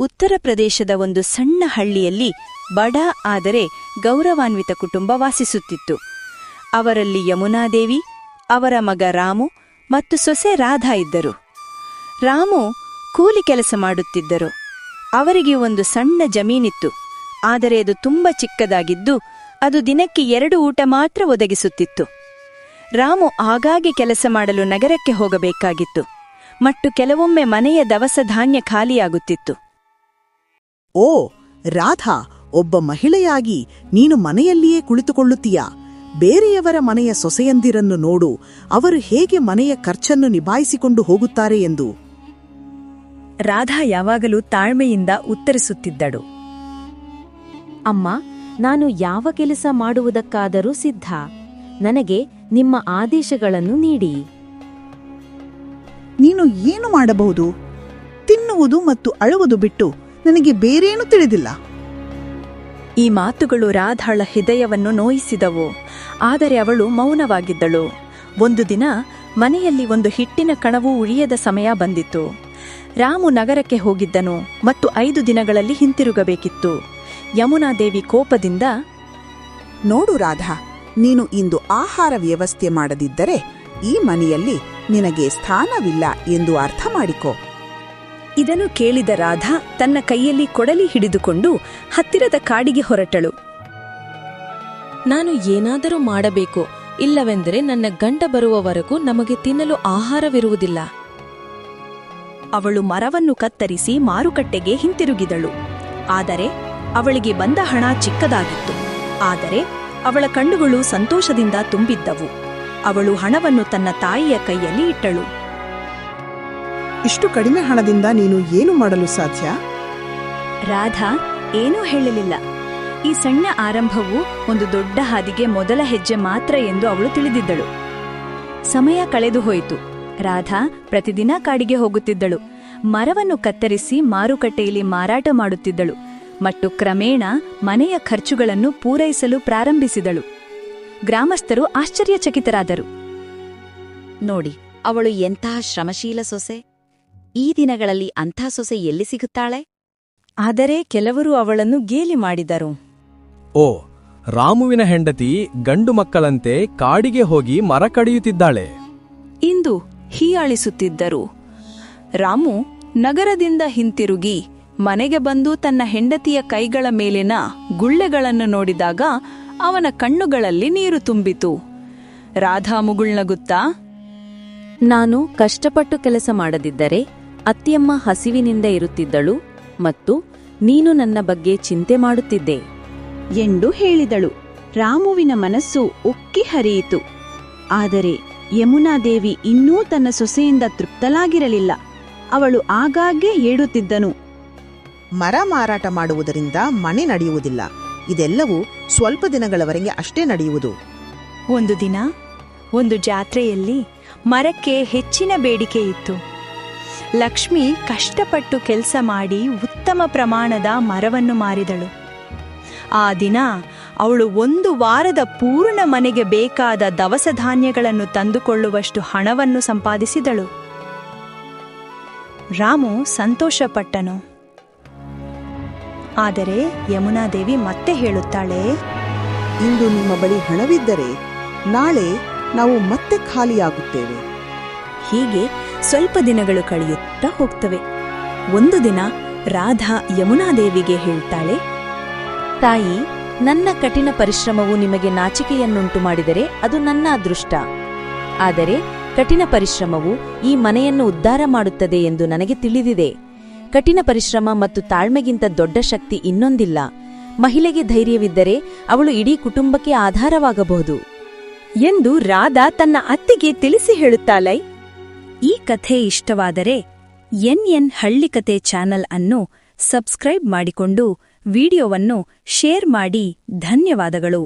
ಉತ್ತರ ಪ್ರದೇಶದ ಒಂದು ಸಣ್ಣ ಹಳ್ಳಿಯಲ್ಲಿ ಬಡ ಆದರೆ ಗೌರವಾನ್ವಿತ ಕುಟುಂಬ ವಾಸಿಸುತ್ತಿತ್ತು. ಅವರಲ್ಲಿ ಯಮುನಾದೇವಿ, ಅವರ ಮಗ ರಾಮು ಮತ್ತು ಸೊಸೆ ರಾಧಾ ಇದ್ದರು. ರಾಮು ಕೂಲಿ ಕೆಲಸ ಮಾಡುತ್ತಿದ್ದರು. ಅವರಿಗೆ ಒಂದು ಸಣ್ಣ ಜಮೀನಿತ್ತು. ಆದರೆ ಅದು ತುಂಬ ಚಿಕ್ಕದಾಗಿದ್ದು ಅದು ದಿನಕ್ಕೆ ಎರಡು ಊಟ ಮಾತ್ರ ಒದಗಿಸುತ್ತಿತ್ತು. ರಾಮು ಆಗಾಗ್ಗೆ ಕೆಲಸ ಮಾಡಲು ನಗರಕ್ಕೆ ಹೋಗಬೇಕಾಗಿತ್ತು. ಮತ್ತು ಕೆಲವೊಮ್ಮೆ ಮನೆಯ ದವಸ ಧಾನ್ಯ ಖಾಲಿಯಾಗುತ್ತಿತ್ತು. ಓ ರಾಧಾ ಒಬ್ಬ ಮಹಿಳೆಯಾಗಿ ನೀನು ಮನೆಯಲ್ಲಿಯೇ ಕುಳಿತುಕೊಳ್ಳುತ್ತೀಯಾ? ಬೇರೆಯವರ ಮನೆಯ ಸೊಸೆಯಂದಿರನ್ನು ನೋಡು ಅವರು ಹೇಗೆ ಮನೆಯ ಖರ್ಚನ್ನು ನಿಭಾಯಿಸಿಕೊಂಡು ಹೋಗುತ್ತಾರೆ ಎಂದು. ರಾಧಾ ಯಾವಾಗಲೂ ತಾಳ್ಮೆಯಿಂದ ಉತ್ತರಿಸುತ್ತಿದ್ದಳು. ಅಮ್ಮ ನಾನು ಯಾವ ಕೆಲಸ ಮಾಡುವುದಕ್ಕಾದರೂ ಸಿದ್ಧ. ನನಗೆ ನಿಮ್ಮ ಆದೇಶಗಳನ್ನು ನೀಡಿ. ನೀನು ಏನು ಮಾಡಬಹುದು? ತಿನ್ನುವುದು ಮತ್ತು ಅಳುವುದು ಬಿಟ್ಟು ನನಗೆ ಬೇರೇನೂ ತಿಳಿದಿಲ್ಲ. ಈ ಮಾತುಗಳು ರಾಧಾಳ ಹೃದಯವನ್ನು ನೋಯಿಸಿದವು. ಆದರೆ ಅವಳು ಮೌನವಾಗಿದ್ದಳು. ಒಂದು ದಿನ ಮನೆಯಲ್ಲಿ ಒಂದು ಹಿಟ್ಟಿನ ಕಣವು ಉಳಿಯದ ಸಮಯ ಬಂದಿತ್ತು. ರಾಮು ನಗರಕ್ಕೆ ಹೋಗಿದ್ದನು ಮತ್ತು ಐದು ದಿನಗಳಲ್ಲಿ ಹಿಂತಿರುಗಬೇಕಿತ್ತು. ಯಮುನಾದೇವಿ ಕೋಪದಿಂದ ನೋಡು ರಾಧಾ ನೀನು ಇಂದು ಆಹಾರ ವ್ಯವಸ್ಥೆ ಮಾಡದಿದ್ದರೆ ಈ ಮನೆಯಲ್ಲಿ ನಿನಗೆ ಸ್ಥಾನವಿಲ್ಲ ಎಂದು ಅರ್ಥ ಮಾಡಿಕೊ. ಇದನ್ನು ಕೇಳಿದ ರಾಧಾ ತನ್ನ ಕೈಯಲ್ಲಿ ಕೊಡಲಿ ಹಿಡಿದುಕೊಂಡು ಹತ್ತಿರದ ಕಾಡಿಗೆ ಹೊರಟಳು. ನಾನು ಏನಾದರೂ ಮಾಡಬೇಕು ಇಲ್ಲವೆಂದರೆ ನನ್ನ ಗಂಡ ಬರುವವರೆಗೂ ನಮಗೆ ತಿನ್ನಲು ಆಹಾರವಿರುವುದಿಲ್ಲ. ಅವಳು ಮರವನ್ನು ಕತ್ತರಿಸಿ ಮಾರುಕಟ್ಟೆಗೆ ಹಿಂತಿರುಗಿದಳು. ಆದರೆ ಅವಳಿಗೆ ಬಂದ ಹಣ ಚಿಕ್ಕದಾಗಿತ್ತು. ಆದರೆ ಅವಳ ಕಣ್ಣುಗಳು ಸಂತೋಷದಿಂದ ತುಂಬಿದ್ದವು. ಅವಳು ಹಣವನ್ನು ತನ್ನ ತಾಯಿಯ ಕೈಯಲ್ಲಿ ಇಟ್ಟಳು. ಇಷ್ಟು ಕಡಿಮೆ ಹಣದಿಂದ ನೀನು ಏನು ಮಾಡಲು ಸಾಧ್ಯ? ರಾಧಾ ಏನೂ ಹೇಳಲಿಲ್ಲ. ಈ ಸಣ್ಣ ಆರಂಭವು ಒಂದು ದೊಡ್ಡ ಹಾದಿಗೆ ಮೊದಲ ಹೆಜ್ಜೆ ಮಾತ್ರ ಎಂದು ಅವಳು ತಿಳಿದಿದ್ದಳು. ಸಮಯ ಕಳೆದು ಹೋಯಿತು. ರಾಧಾ ಪ್ರತಿದಿನ ಕಾಡಿಗೆ ಹೋಗುತ್ತಿದ್ದಳು. ಮರವನ್ನು ಕತ್ತರಿಸಿ ಮಾರುಕಟ್ಟೆಯಲ್ಲಿ ಮಾರಾಟ ಮಾಡುತ್ತಿದ್ದಳು. ಮತ್ತು ಕ್ರಮೇಣ ಮನೆಯ ಖರ್ಚುಗಳನ್ನು ಪೂರೈಸಲು ಪ್ರಾರಂಭಿಸಿದಳು. ಗ್ರಾಮಸ್ಥರು ಆಶ್ಚರ್ಯಚಕಿತರಾದರು. ನೋಡಿ ಅವಳು ಎಂತಹ ಶ್ರಮಶೀಲ ಸೊಸೆ. ಈ ದಿನಗಳಲ್ಲಿ ಅಂಥ ಸೊಸೆ ಎಲ್ಲಿ ಸಿಗುತ್ತಾಳೆ? ಆದರೆ ಕೆಲವರು ಅವಳನ್ನು ಗೇಲಿ ಮಾಡಿದರು. ಓ ರಾಮುವಿನ ಹೆಂಡತಿ ಗಂಡು ಮಕ್ಕಳಂತೆ ಕಾಡಿಗೆ ಹೋಗಿ ಮರ ಕಡಿಯುತ್ತಿದ್ದಾಳೆ. ಇಂದು ಹೀಯಾಳಿಸುತ್ತಿದ್ದರು. ರಾಮು ನಗರದಿಂದ ಹಿಂತಿರುಗಿ ಮನೆಗೆ ಬಂದು ತನ್ನ ಹೆಂಡತಿಯ ಕೈಗಳ ಮೇಲಿನ ಗುಳ್ಳೆಗಳನ್ನು ನೋಡಿದಾಗ ಅವನ ಕಣ್ಣುಗಳಲ್ಲಿ ನೀರು ತುಂಬಿತು. ರಾಧಾ ಮುಗುಳ್ನಗುತ್ತಾ ನಾನು ಕಷ್ಟಪಟ್ಟು ಕೆಲಸ ಮಾಡದಿದ್ದರೆ ಅತ್ತಿಯಮ್ಮ ಹಸಿವಿನಿಂದ ಇರುತ್ತಿದ್ದಳು ಮತ್ತು ನೀನು ನನ್ನ ಬಗ್ಗೆ ಚಿಂತೆ ಮಾಡುತ್ತಿದ್ದೆ. ಎಂದು ಹೇಳಿದಳು. ರಾಮುವಿನ ಮನಸ್ಸು ಉಕ್ಕಿ ಹರಿಯಿತು. ಆದರೆ ಯಮುನಾದೇವಿ ಇನ್ನೂ ತನ್ನ ಸೊಸೆಯಿಂದ ತೃಪ್ತಲಾಗಿರಲಿಲ್ಲ ಅವಳು ಆಗಾಗ್ಗೆ ಹೇಳುತ್ತಿದ್ದನು ಮರ ಮಾರಾಟ ಮಾಡುವುದರಿಂದ ಮನೆ ನಡೆಯುವುದಿಲ್ಲ. ಇದೆಲ್ಲವೂ ಸ್ವಲ್ಪ ದಿನಗಳವರೆಗೆ ಅಷ್ಟೇ ನಡೆಯುವುದು. ಒಂದು ದಿನ ಒಂದು ಜಾತ್ರೆಯಲ್ಲಿ ಮರಕ್ಕೆ ಹೆಚ್ಚಿನ ಬೇಡಿಕೆ ಇತ್ತು. ಲಕ್ಷ್ಮಿ ಕಷ್ಟಪಟ್ಟು ಕೆಲಸ ಮಾಡಿ ಉತ್ತಮ ಪ್ರಮಾಣದ ಮರವನ್ನು ಮಾರಿದಳು. ಆ ದಿನ ಅವಳು ಒಂದು ವಾರದ ಪೂರ್ಣ ಮನೆಗೆ ಬೇಕಾದ ದವಸ ಧಾನ್ಯಗಳನ್ನು ತಂದುಕೊಳ್ಳುವಷ್ಟು ಹಣವನ್ನು ಸಂಪಾದಿಸಿದಳು. ರಾಮು ಸಂತೋಷಪಟ್ಟನು. ಆದರೆ ಯಮುನಾದೇವಿ ಮತ್ತೆ ಹೇಳುತ್ತಾಳೆ ಇಂದು ನಿಮ್ಮ ಬಳಿ ಹಣವಿದ್ದರೆ ನಾಳೆ ನಾವು ಮತ್ತೆ ಖಾಲಿಯಾಗುತ್ತೇವೆ. ಹೀಗೆ ಸ್ವಲ್ಪ ದಿನಗಳು ಕಳೆಯುತ್ತಾ ಹೋಗ್ತವೆ. ಒಂದು ದಿನ ರಾಧಾ ಯಮುನಾದೇವಿಗೆ ಹೇಳ್ತಾಳೆ, ತಾಯಿ, ನನ್ನ ಕಠಿಣ ಪರಿಶ್ರಮವು ನಿಮಗೆ ನಾಚಿಕೆಯನ್ನುಂಟು ಮಾಡಿದರೆ ಅದು ನನ್ನ ಅದೃಷ್ಟ. ಆದರೆ ಕಠಿಣ ಪರಿಶ್ರಮವು ಈ ಮನೆಯನ್ನು ಉದ್ಧಾರ ಮಾಡುತ್ತದೆ ಎಂದು ನನಗೆ ತಿಳಿದಿದೆ. ಕಠಿಣ ಪರಿಶ್ರಮ ಮತ್ತು ತಾಳ್ಮೆಗಿಂತ ದೊಡ್ಡ ಶಕ್ತಿ ಇನ್ನೊಂದಿಲ್ಲ. ಮಹಿಳೆಗೆ ಧೈರ್ಯವಿದ್ದರೆ ಅವಳು ಇಡೀ ಕುಟುಂಬಕ್ಕೆ ಆಧಾರವಾಗಬಹುದು. ಎಂದು ರಾಧಾ ತನ್ನ ಅತ್ತಿಗೆ ತಿಳಿಸಿ ಹೇಳುತ್ತಾಳೆ ಈ ಕಥೆ ಇಷ್ಟವಾದರೆ ಎನ್ ಎನ್ ಹಳ್ಳಿ ಕಥೆ ಚಾನಲ್ ಅನ್ನು ಸಬ್ಸ್ಕ್ರೈಬ್ ಮಾಡಿಕೊಂಡು ವಿಡಿಯೋವನ್ನು ಶೇರ್ ಮಾಡಿ ಧನ್ಯವಾದಗಳು.